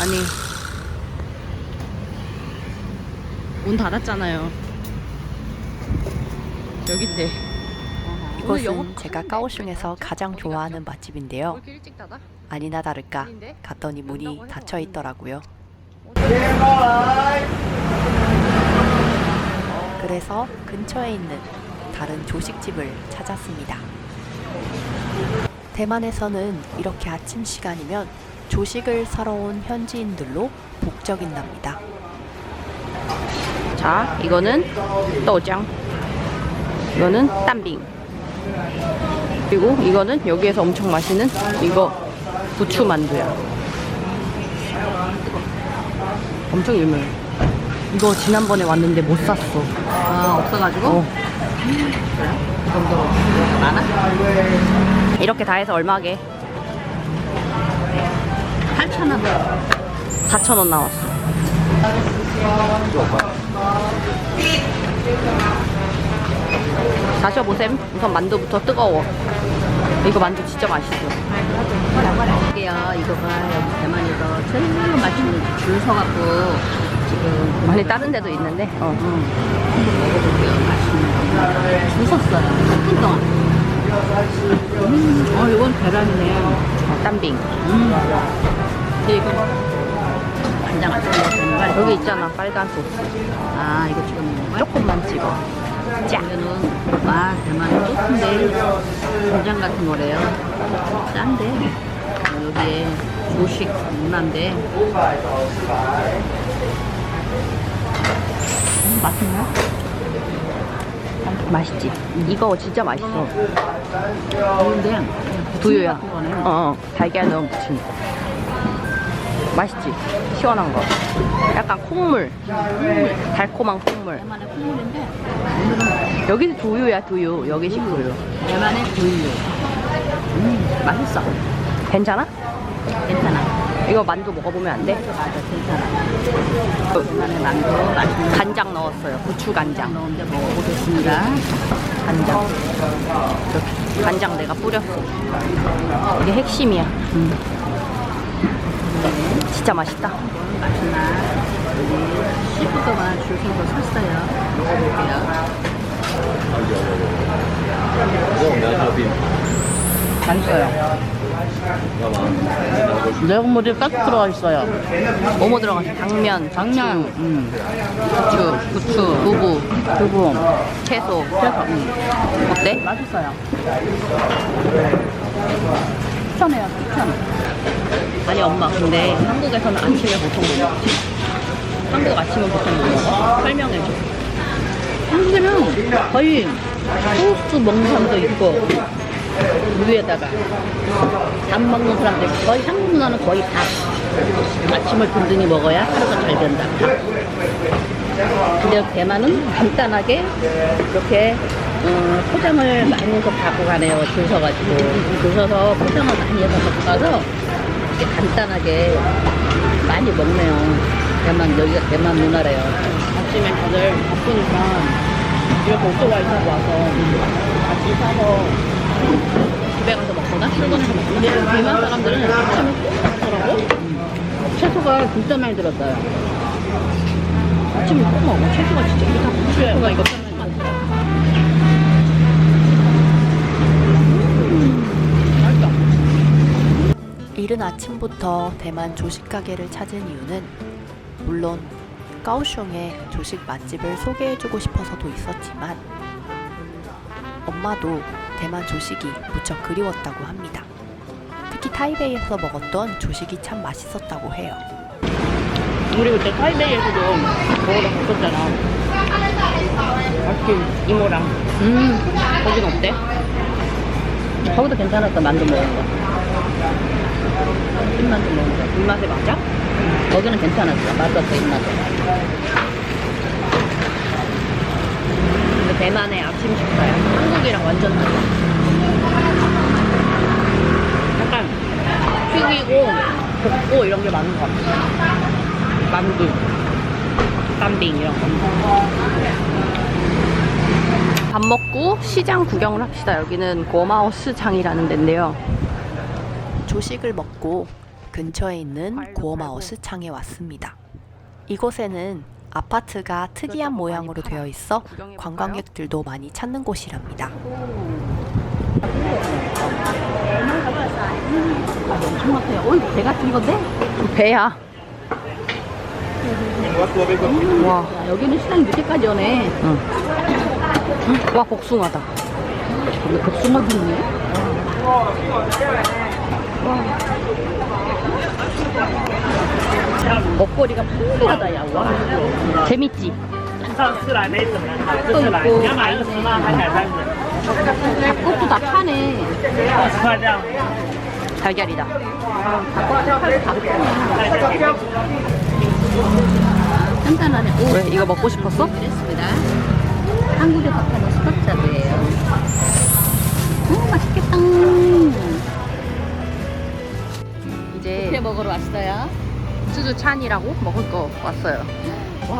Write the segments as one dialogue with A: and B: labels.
A: 아니 문 닫았잖아요. 여긴데.
B: 이곳은 제가 까오슝에서 가장 좋아하는 맛집인데요. 아니나 다를까 갔더니 문이 닫혀 있더라고요. 그래서 근처에 있는 다른 조식집을 찾았습니다. 대만에서는 이렇게 아침 시간이면 조식을 사러 온 현지인들로 북적인답니다.
A: 자, 이거는 또장. 이거는 땀빙. 그리고 이거는 여기에서 엄청 맛있는 이거 부추 만두야. 엄청 유명해. 이거 지난번에 왔는데 못 샀어.
C: 아, 없어가지고?
A: 어.
C: 이 정도로 많아?
A: 이렇게 다 해서 얼마게?
C: 8,000원.
A: 4,000원 나왔어. 다셔보셈. 우선 만두부터 뜨거워. 이거 만두 진짜 맛있어.
C: 이게요, 이거가 여기 대만에서 제일 맛있는 줄 서갖고 지금
A: 아니 다른 데도 있는데. 어.
C: 한번 먹어볼게요. 맛있는 거. 줄 섰어요. 10분 동안. 음, 어, 이건 계란이네.
A: 어, 땀빙.
C: 음. 근데 이거 간장 안 찍어 먹는 거야?
A: 여기 있잖아 빨간 소스.
C: 아, 이거 찍어 먹는 거야?
A: 조금만 찍어. 짜.
C: 이거는 와 대만이 좋은데 간장 같은 거래요. 짠데 어, 여기에 조식 문화인데 음, 맛있나?
A: 맛있지. 이거 진짜 맛있어.
C: 좋은데
A: 두유야.
C: 같은 거네.
A: 어, 어. 달걀 넣은 부침. 맛있지. 시원한 거. 약간 콩물. 달콤한 콩물.
C: 대만의 콩물인데
A: 여기는 두유야 두유. 여기 식두유.
C: 대만의 두유. 음 맛있어.
A: 괜찮아?
C: 괜찮아.
A: 이거 만두 먹어보면 안 돼?
C: 맞아 괜찮아. 대만의 만두 맛있는
A: 간장 넣었어요. 부추 간장.
C: 넣은데 먹어보겠습니다.
A: 간장. 이렇게. 간장 내가 뿌렸어. 이게 핵심이야. 음. 진짜 맛있다.
C: 맛있나? 여기 시푸드만 줄 서서 샀어요. 먹어볼게요.
A: 맛있어요.
C: 내용물이 딱 들어가 있어요.
A: 뭐뭐 들어가서 당면,
C: 당면, 음,
A: 부추, 부추, 두부,
C: 두부,
A: 채소.
C: 그래서 음,
A: 어때?
C: 맛있어요. 추천해요, 추천.
A: 아니 엄마 근데 한국에서는 아침에 보통 뭐 먹지? 한국 아침은 보통 뭐 먹어? 설명해줘.
C: 한국에는 거의 토스트 먹는 사람도 있고 위에다가 밥 먹는 있고 거의 한국 문화는 거의 밥. 아침을 든든히 먹어야 하루가 잘 된다. 밥. 근데 대만은 간단하게 이렇게 어, 포장을 많이 해서 갖고 가네요. 줄 서가지고. 줄 서서 포장을 많이 해서 갖고 가서 이렇게 간단하게 많이 먹네요. 대만, 여기가 대만 문화래요.
A: 아침에 다들 바쁘니까 이렇게 오토바이 타고 와서 같이 사서 집에 가서 먹거나 출근해서 먹거나 근데 대만 사람들은 아침에 꼭 먹더라고
C: 채소가 진짜 많이 들었어요.
A: 아침에 꼭 먹어 채소가 진짜 이거 다 엄마 이거
B: 이른 아침부터 대만 조식 가게를 찾은 이유는 물론 까오슝의 조식 맛집을 소개해주고 싶어서도 있었지만 엄마도 대만 조식이 무척 그리웠다고 합니다. 특히 타이베이에서 먹었던 조식이 참 맛있었다고 해요.
C: 우리 그때 타이베이에서도 먹으러 갔었잖아. 맛있지, 이모랑. 음, 거긴 어때? 거기도 괜찮았어, 만두 먹은 거.
A: 입맛에 맞아?
C: 거기는 괜찮았어. 맞았어, 입맛에.
A: 근데 대만의 아침 식사야.
C: 한국이랑 완전 달라.
A: 약간 튀기고 볶고 이런 게 많은 것 같아. 만두, 쌈빙 이런 거. 밥 먹고 시장 구경을 합시다. 여기는 고마오 시장이라는 데인데요.
B: 조식을 먹고 근처에 있는 구어마오스 창에 왔습니다. 이곳에는 아파트가 특이한 모양으로 되어 있어 관광객들도 많이 찾는 곳이랍니다.
C: 엄청 많아요. 어이, 배 같은 건데?
A: 배야. 와,
C: 야, 여기는 시장이 늦게까지 오네.
A: 와 복숭아다.
C: 근데 급수만 있네. 먹거리가 풍부하다 야. 와.
A: 재밌지?
D: 또 있고.
C: 닭고기도 다 파네.
A: 달걀이다.
C: 간단하네. 오,
A: 왜 이거 먹고 싶었어?
C: 그랬습니다. 한국에서 파는 수박자두예요. 오, 맛있겠다. 먹으러 왔어요.
A: 쯔즈 찬이라고 먹을 거 왔어요.
C: 와.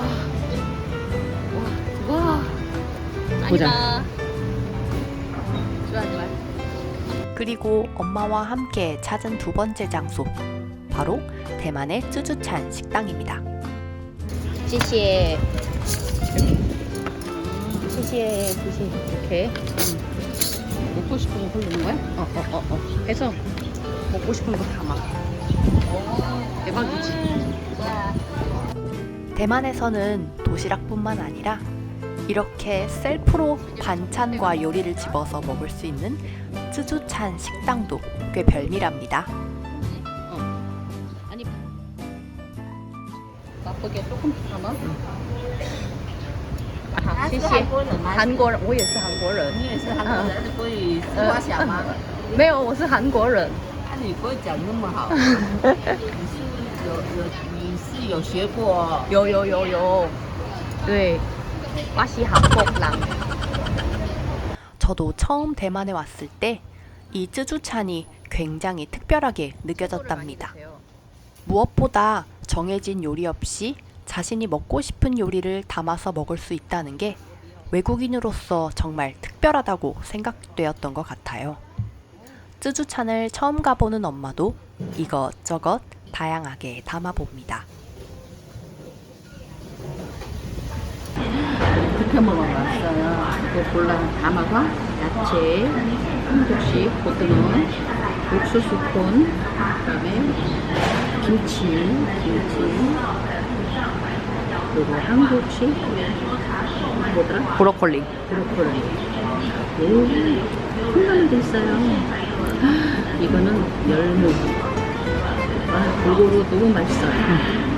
C: 와. 와.
A: 보자.
C: 아니다. 좋아, 좋아.
B: 그리고 엄마와 함께 찾은 두 번째 장소 바로 대만의 쯔주찬 식당입니다.
C: 谢谢. 시시해, 시시. 이렇게. 먹고 싶은 거 고르는 거야?
A: 어, 어, 어, 어. 해서 먹고 싶은 거 담아. 대박이지.
B: 대만에서는 도시락뿐만 아니라 이렇게 셀프로 반찬과 요리를 집어서 먹을 수 있는 쯔주찬 식당도 꽤 별미랍니다.
C: 아니. 맛보기에 조금 담아? 好，谢谢。韩国人，我也是韩国人。
E: 你也是韩国人，所以是华侨吗？
A: 没有，我是韩国人。
E: 那你不会讲那么好，你是有有你是有学过
A: 有有有有，对，我是韩国人。
B: 저도 처음 대만에 왔을 때 이 쯔주찬이 굉장히 특별하게 느껴졌답니다. 무엇보다 정해진 요리 없이 자신이 먹고 싶은 요리를 담아서 먹을 수 있다는 게 외국인으로서 정말 특별하다고 생각되었던 것 같아요. 쯔주찬을 처음 가보는 엄마도 이것저것 다양하게 담아봅니다.
C: 그렇게 먹어봤어요. 이거 골라 담아서 야채, 한 접시, 고등어, 옥수수 콘, 그다음에 김치, 김치, 그리고 한국식 뭐더라?
A: 브로콜리.
C: 브로콜리. 오, 콩나물도 있어요. 이거는 열무. 아, 골고루 너무 맛있어요.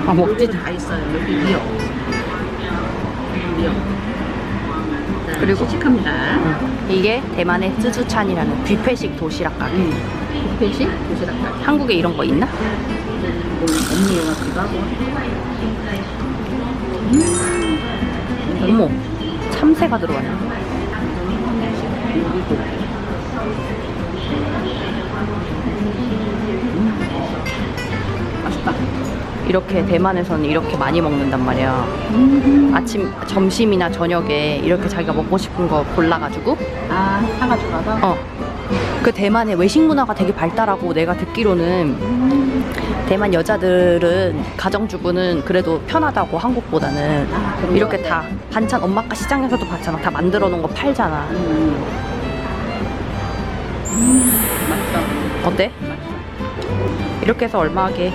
A: 아 먹지.
C: 골고루 다 있어요. 여기 미역. 미역. 자,
A: 그리고-
C: 씩씩합니다.
A: 이게 대만의 쯔주찬이라는 뷔페식 도시락 가게.
C: 음. 뷔페식 도시락 가게.
A: 한국에 이런 거 있나?
C: 뭐것 같기도 하고.
A: 어머, 참새가 들어왔네.
C: 맛있다.
A: 이렇게 대만에서는 이렇게 많이 먹는단 말이야.
C: 음.
A: 아침, 점심이나 저녁에 이렇게 자기가 먹고 싶은 거 골라가지고
C: 아, 사가지고 가서.
A: 어. 그 대만의 외식 문화가 되게 발달하고 내가 듣기로는 대만 여자들은 가정주부는 그래도 편하다고 한국보다는
C: 아, 그런
A: 이렇게 거다 반찬 엄마 아까 시장에서도 봤잖아 다 만들어 놓은 거 팔잖아
C: 음.
A: 어때? 이렇게 해서 얼마 하게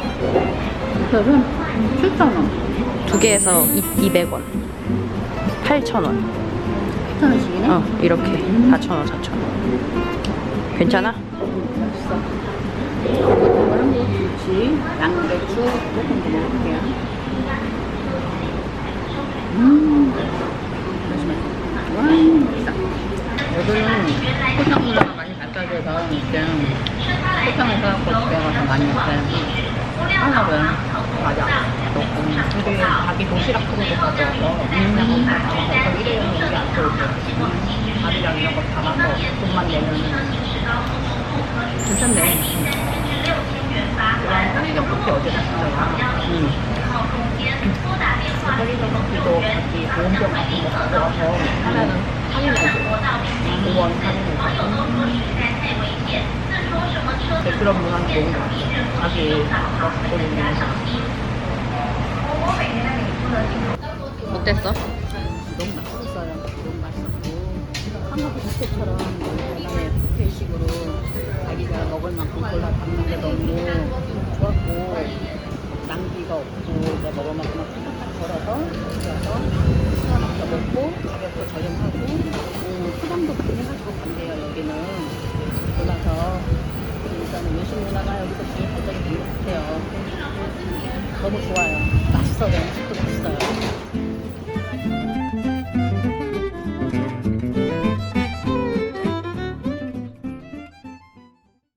C: 그래서 7,000원.
B: 두 개에서 200원. 8,000원.
C: 7,000원씩이네?
B: 어, 이렇게 4,000원, 4,000원. 괜찮아?
C: 맛있어. 이거는 뭐 좋지. 양배추 조금 더 먹을게요. 음. 맛있어. 와, 맛있어. 여기는 포장 문화가 많이 발달돼서 이제 포장해서 집에 가서 많이 먹어요. 하나고요. 맞아. 조금.
E: 우리 자기 도시락 크고도 가져와서
C: 음.
E: 그래서 일회용 용기 안 들고 밥이랑 이런 거 담아서 돈만 내면
C: 괜찮네.
E: 그냥 편의점 커피 어제 샀어요.
C: 음.
E: 편의점 커피도 같이 보온병 같은 거 가져와서 하나는 할인해줘. 5원 할인해줘. 네, 그런 문화는 좋은 것 같아요. 자기 먹고 있는
C: 어땠어? 너무 맛있었어요. 너무 맛있었고 한국 뷔페처럼 대만의 뷔페식으로 자기가 먹을 만큼 골라 담는 게 너무 좋았고 낭비가 없고 이제 먹을 만큼 탁탁 걸어서